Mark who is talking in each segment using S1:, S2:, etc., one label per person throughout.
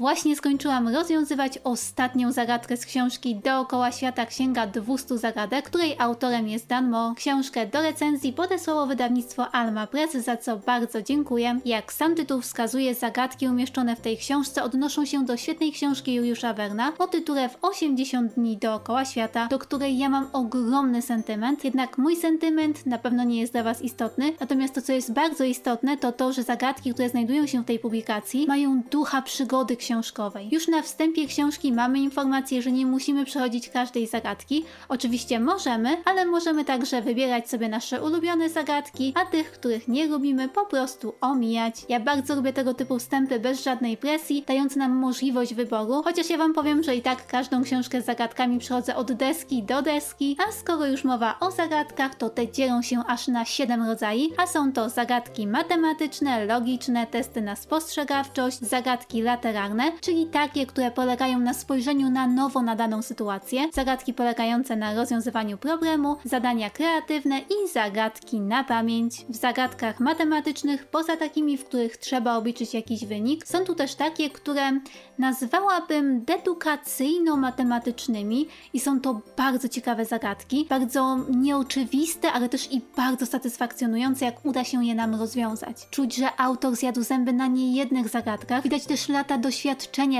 S1: właśnie skończyłam rozwiązywać ostatnią zagadkę z książki Dookoła Świata Księga 200 Zagadek, której autorem jest Dan Mo. Książkę do recenzji podesłało wydawnictwo Alma Press, za co bardzo dziękuję. Jak sam tytuł wskazuje, zagadki umieszczone w tej książce odnoszą się do świetnej książki Juliusza Werna o tytule W 80 dni dookoła świata, do której ja mam ogromny sentyment, jednak mój sentyment na pewno nie jest dla Was istotny, natomiast to, co jest bardzo istotne, to to, że zagadki, które znajdują się w tej publikacji, mają ducha przygody książkowej. Już na wstępie książki mamy informację, że nie musimy przechodzić każdej zagadki. Oczywiście możemy, ale możemy także wybierać sobie nasze ulubione zagadki, a tych, których nie lubimy, po prostu omijać. Ja bardzo lubię tego typu wstępy bez żadnej presji, dające nam możliwość wyboru, chociaż ja Wam powiem, że i tak każdą książkę z zagadkami przechodzę od deski do deski, a skoro już mowa o zagadkach, to te dzielą się aż na 7 rodzajów, a są to zagadki matematyczne, logiczne, testy na spostrzegawczość, zagadki lateralne, czyli takie, które polegają na spojrzeniu na nowo na daną sytuację, zagadki polegające na rozwiązywaniu problemu, zadania kreatywne i zagadki na pamięć. W zagadkach matematycznych, poza takimi, w których trzeba obliczyć jakiś wynik, są tu też takie, które nazwałabym dedukacyjno-matematycznymi i są to bardzo ciekawe zagadki, bardzo nieoczywiste, ale też i bardzo satysfakcjonujące, jak uda się je nam rozwiązać. Czuć, że autor zjadł zęby na niejednych zagadkach, widać też lata doświadczenia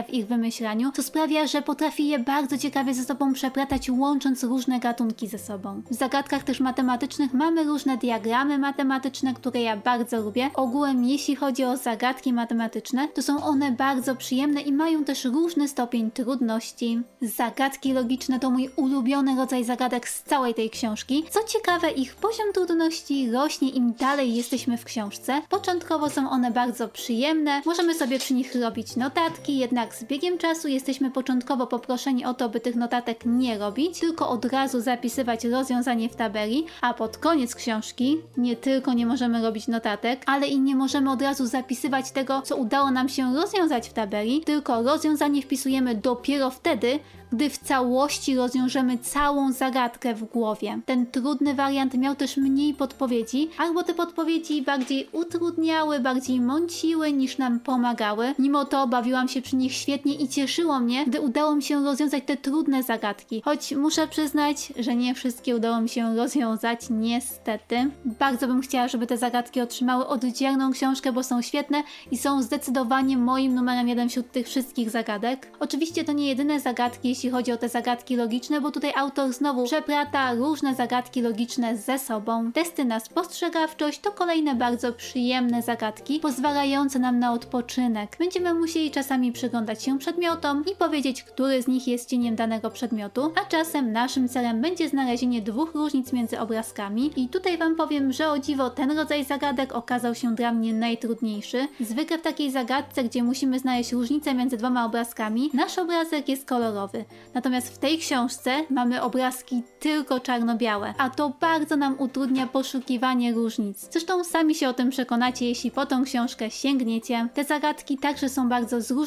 S1: w ich wymyślaniu, co sprawia, że potrafi je bardzo ciekawie ze sobą przeplatać, łącząc różne gatunki ze sobą. W zagadkach też matematycznych mamy różne diagramy matematyczne, które ja bardzo lubię. Ogółem, jeśli chodzi o zagadki matematyczne, to są one bardzo przyjemne i mają też różny stopień trudności. Zagadki logiczne to mój ulubiony rodzaj zagadek z całej tej książki. Co ciekawe, ich poziom trudności rośnie im dalej jesteśmy w książce. Początkowo są one bardzo przyjemne, możemy sobie przy nich robić notatki, jednak z biegiem czasu jesteśmy początkowo poproszeni o to, by tych notatek nie robić, tylko od razu zapisywać rozwiązanie w tabeli, a pod koniec książki nie tylko nie możemy robić notatek, ale i nie możemy od razu zapisywać tego, co udało nam się rozwiązać w tabeli, tylko rozwiązanie wpisujemy dopiero wtedy, gdy w całości rozwiążemy całą zagadkę w głowie. Ten trudny wariant miał też mniej podpowiedzi, albo te podpowiedzi bardziej utrudniały, bardziej mąciły niż nam pomagały. Mimo to bawiłam się przy nich świetnie i cieszyło mnie, gdy udało mi się rozwiązać te trudne zagadki. Choć muszę przyznać, że nie wszystkie udało mi się rozwiązać, niestety. Bardzo bym chciała, żeby te zagadki otrzymały oddzielną książkę, bo są świetne i są zdecydowanie moim numerem jeden wśród tych wszystkich zagadek. Oczywiście to nie jedyne zagadki, jeśli chodzi o te zagadki logiczne, bo tutaj autor znowu przeplata różne zagadki logiczne ze sobą. Testy na spostrzegawczość to kolejne bardzo przyjemne zagadki, pozwalające nam na odpoczynek. Będziemy musieli czasami przyglądać się przedmiotom i powiedzieć, który z nich jest cieniem danego przedmiotu, a czasem naszym celem będzie znalezienie dwóch różnic między obrazkami. I tutaj Wam powiem, że o dziwo ten rodzaj zagadek okazał się dla mnie najtrudniejszy. Zwykle w takiej zagadce, gdzie musimy znaleźć różnicę między dwoma obrazkami, nasz obrazek jest kolorowy. Natomiast w tej książce mamy obrazki tylko czarno-białe, a to bardzo nam utrudnia poszukiwanie różnic. Zresztą sami się o tym przekonacie, jeśli po tą książkę sięgniecie. Te zagadki także są bardzo zróżnicowane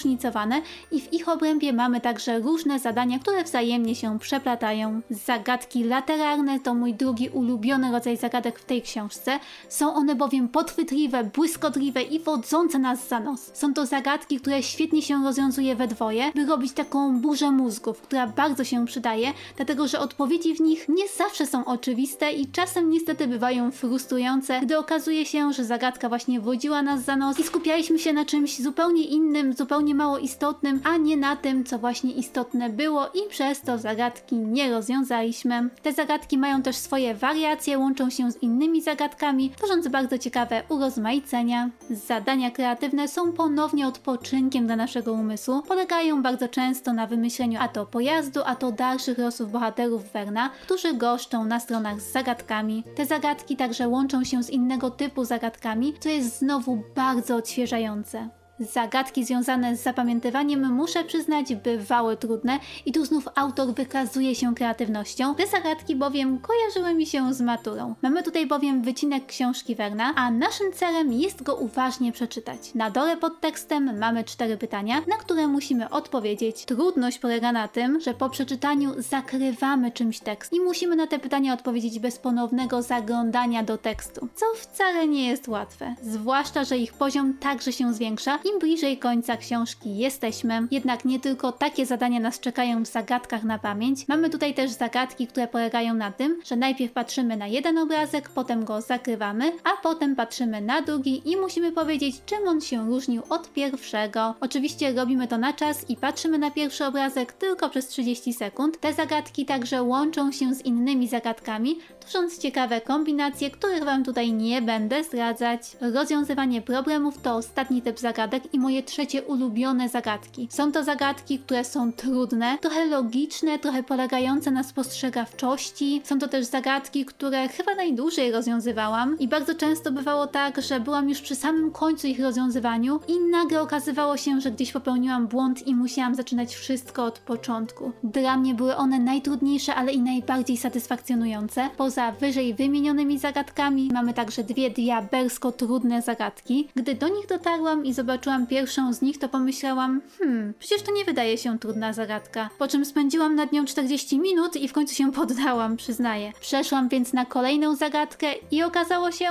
S1: i w ich obrębie mamy także różne zadania, które wzajemnie się przeplatają. Zagadki lateralne to mój drugi ulubiony rodzaj zagadek w tej książce. Są one bowiem podchwytliwe, błyskotliwe i wodzące nas za nos. Są to zagadki, które świetnie się rozwiązuje we dwoje, by robić taką burzę mózgów, która bardzo się przydaje, dlatego że odpowiedzi w nich nie zawsze są oczywiste i czasem niestety bywają frustrujące, gdy okazuje się, że zagadka właśnie wodziła nas za nos i skupialiśmy się na czymś zupełnie innym, zupełnie mało istotnym, a nie na tym, co właśnie istotne było i przez to zagadki nie rozwiązaliśmy. Te zagadki mają też swoje wariacje, łączą się z innymi zagadkami, tworząc bardzo ciekawe urozmaicenia. Zadania kreatywne są ponownie odpoczynkiem dla naszego umysłu, polegają bardzo często na wymyśleniu a to pojazdu, a to dalszych losów bohaterów Werna, którzy goszczą na stronach z zagadkami. Te zagadki także łączą się z innego typu zagadkami, co jest znowu bardzo odświeżające. Zagadki związane z zapamiętywaniem, muszę przyznać, bywały trudne i tu znów autor wykazuje się kreatywnością. Te zagadki bowiem kojarzyły mi się z maturą. Mamy tutaj bowiem wycinek książki Werna, a naszym celem jest go uważnie przeczytać. Na dole pod tekstem mamy cztery pytania, na które musimy odpowiedzieć. Trudność polega na tym, że po przeczytaniu zakrywamy czymś tekst i musimy na te pytania odpowiedzieć bez ponownego zaglądania do tekstu, co wcale nie jest łatwe. Zwłaszcza, że ich poziom także się zwiększa i im bliżej końca książki jesteśmy. Jednak nie tylko takie zadania nas czekają w zagadkach na pamięć. Mamy tutaj też zagadki, które polegają na tym, że najpierw patrzymy na jeden obrazek, potem go zakrywamy, a potem patrzymy na drugi i musimy powiedzieć, czym on się różnił od pierwszego. Oczywiście robimy to na czas i patrzymy na pierwszy obrazek tylko przez 30 sekund. Te zagadki także łączą się z innymi zagadkami, tworząc ciekawe kombinacje, których Wam tutaj nie będę zdradzać. Rozwiązywanie problemów to ostatni typ zagadek i moje trzecie ulubione zagadki. Są to zagadki, które są trudne, trochę logiczne, trochę polegające na spostrzegawczości. Są to też zagadki, które chyba najdłużej rozwiązywałam i bardzo często bywało tak, że byłam już przy samym końcu ich rozwiązywaniu i nagle okazywało się, że gdzieś popełniłam błąd i musiałam zaczynać wszystko od początku. Dla mnie były one najtrudniejsze, ale i najbardziej satysfakcjonujące. Poza wyżej wymienionymi zagadkami mamy także dwie diabelsko trudne zagadki. Gdy do nich dotarłam i zobaczyłam pierwszą z nich, to pomyślałam, hmm, przecież to nie wydaje się trudna zagadka. Po czym spędziłam nad nią 40 minut i w końcu się poddałam, przyznaję. Przeszłam więc na kolejną zagadkę i okazało się,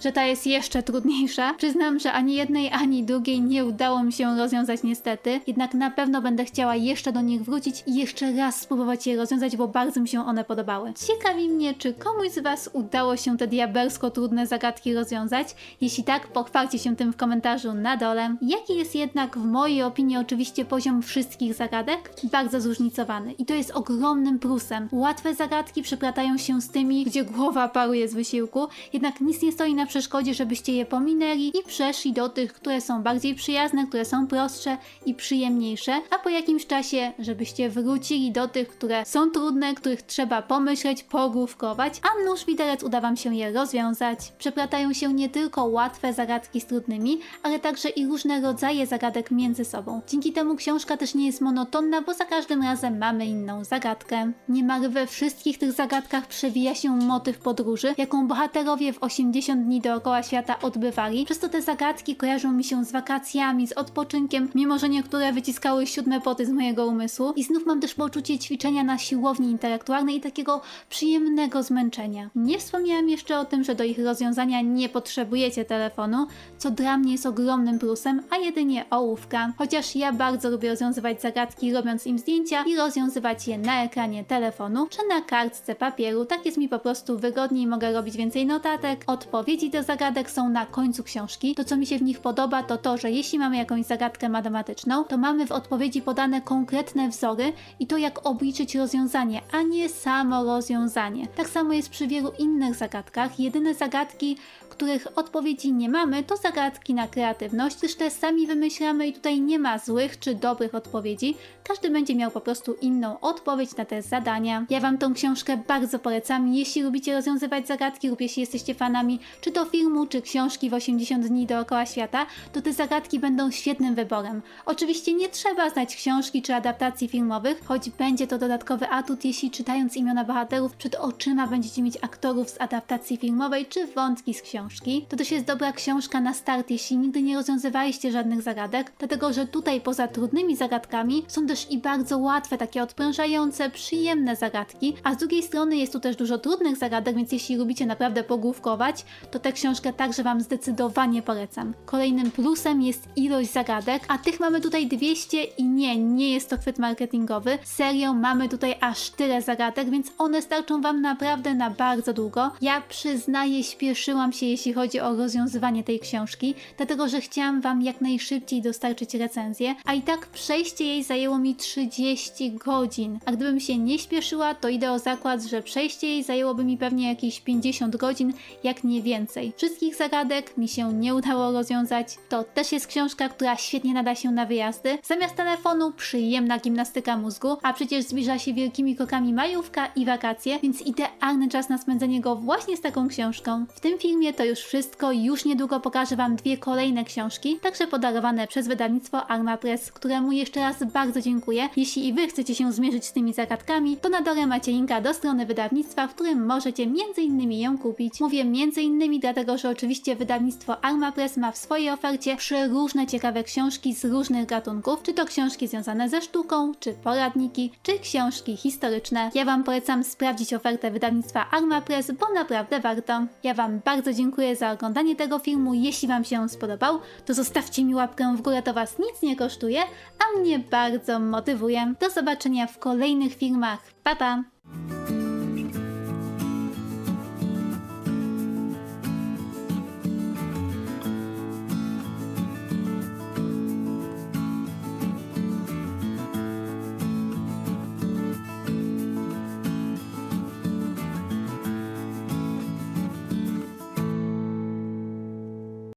S1: że ta jest jeszcze trudniejsza. Przyznam, że ani jednej, ani drugiej nie udało mi się rozwiązać niestety, jednak na pewno będę chciała jeszcze do nich wrócić i jeszcze raz spróbować je rozwiązać, bo bardzo mi się one podobały. Ciekawi mnie, czy komuś z Was udało się te diabelsko trudne zagadki rozwiązać. Jeśli tak, pochwalcie się tym w komentarzu na dole. Jaki jest jednak w mojej opinii oczywiście poziom wszystkich zagadek? Bardzo zróżnicowany i to jest ogromnym plusem. Łatwe zagadki przeplatają się z tymi, gdzie głowa paruje z wysiłku, jednak nic nie stoi na przeszkodzie, żebyście je pominęli i przeszli do tych, które są bardziej przyjazne, które są prostsze i przyjemniejsze, a po jakimś czasie, żebyście wrócili do tych, które są trudne, których trzeba pomyśleć, pogłówkować, a nóż widelec uda Wam się je rozwiązać. Przeplatają się nie tylko łatwe zagadki z trudnymi, ale także i różne rodzaje zagadek między sobą. Dzięki temu książka też nie jest monotonna, bo za każdym razem mamy inną zagadkę. Niemal we wszystkich tych zagadkach przewija się motyw podróży, jaką bohaterowie w 80 dni dookoła świata odbywali. Przez to te zagadki kojarzą mi się z wakacjami, z odpoczynkiem, mimo że niektóre wyciskały siódme poty z mojego umysłu. I znów mam też poczucie ćwiczenia na siłowni intelektualnej i takiego przyjemnego zmęczenia. Nie wspomniałam jeszcze o tym, że do ich rozwiązania nie potrzebujecie telefonu, co dla mnie jest ogromnym plusem, a jedynie ołówka. Chociaż ja bardzo lubię rozwiązywać zagadki, robiąc im zdjęcia i rozwiązywać je na ekranie telefonu czy na kartce papieru. Tak jest mi po prostu wygodniej, mogę robić więcej notatek. Odpowiedzi do zagadek są na końcu książki. To, co mi się w nich podoba, to to, że jeśli mamy jakąś zagadkę matematyczną, to mamy w odpowiedzi podane konkretne wzory i to, jak obliczyć rozwiązanie, a nie samo rozwiązanie. Tak samo jest przy wielu innych zagadkach. Jedyne zagadki, których odpowiedzi nie mamy, to zagadki na kreatywność, gdyż te sami wymyślamy i tutaj nie ma złych czy dobrych odpowiedzi. Każdy będzie miał po prostu inną odpowiedź na te zadania. Ja Wam tą książkę bardzo polecam. Jeśli lubicie rozwiązywać zagadki lub jeśli jesteście fanami czy to filmu, czy książki w 80 dni dookoła świata, to te zagadki będą świetnym wyborem. Oczywiście nie trzeba znać książki czy adaptacji filmowych, choć będzie to dodatkowy atut, jeśli czytając imiona bohaterów przed oczyma będziecie mieć aktorów z adaptacji filmowej czy wątki z książki. To też jest dobra książka na start, jeśli nigdy nie rozwiązywaliście żadnych zagadek, dlatego że tutaj poza trudnymi zagadkami są też i bardzo łatwe, takie odprężające, przyjemne zagadki, a z drugiej strony jest tu też dużo trudnych zagadek, więc jeśli lubicie naprawdę pogłówkować, to tę książkę także Wam zdecydowanie polecam. Kolejnym plusem jest ilość zagadek, a tych mamy tutaj 200 i nie, nie jest to chwyt marketingowy. Serio, mamy tutaj aż tyle zagadek, więc one starczą Wam naprawdę na bardzo długo. Ja przyznaję, śpieszyłam się, jeśli chodzi o rozwiązywanie tej książki, dlatego że chciałam Wam jak najszybciej dostarczyć recenzję, a i tak przejście jej zajęło mi 30 godzin. A gdybym się nie śpieszyła, to idę o zakład, że przejście jej zajęłoby mi pewnie jakieś 50 godzin, jak nie więcej. Wszystkich zagadek mi się nie udało rozwiązać. To też jest książka, która świetnie nada się na wyjazdy. Zamiast telefonu przyjemna gimnastyka mózgu, a przecież zbliża się wielkimi krokami majówka i wakacje, więc idealny czas na spędzenie go właśnie z taką książką. W tym filmie to już wszystko. Już niedługo pokażę Wam dwie kolejne książki, także podarowane przez wydawnictwo Arma Press, któremu jeszcze raz bardzo dziękuję. Jeśli i Wy chcecie się zmierzyć z tymi zagadkami, to na dole macie linka do strony wydawnictwa, w którym możecie innymi ją kupić. Mówię innymi dlatego że oczywiście wydawnictwo Arma Press ma w swojej ofercie przeróżne ciekawe książki z różnych gatunków, czy to książki związane ze sztuką, czy poradniki, czy książki historyczne. Ja Wam polecam sprawdzić ofertę wydawnictwa Arma Press, bo naprawdę warto. Ja Wam bardzo dziękuję za oglądanie tego filmu. Jeśli Wam się spodobał, to zostawcie mi łapkę w górę, to Was nic nie kosztuje, a mnie bardzo motywuje. Do zobaczenia w kolejnych filmach. Pa pa!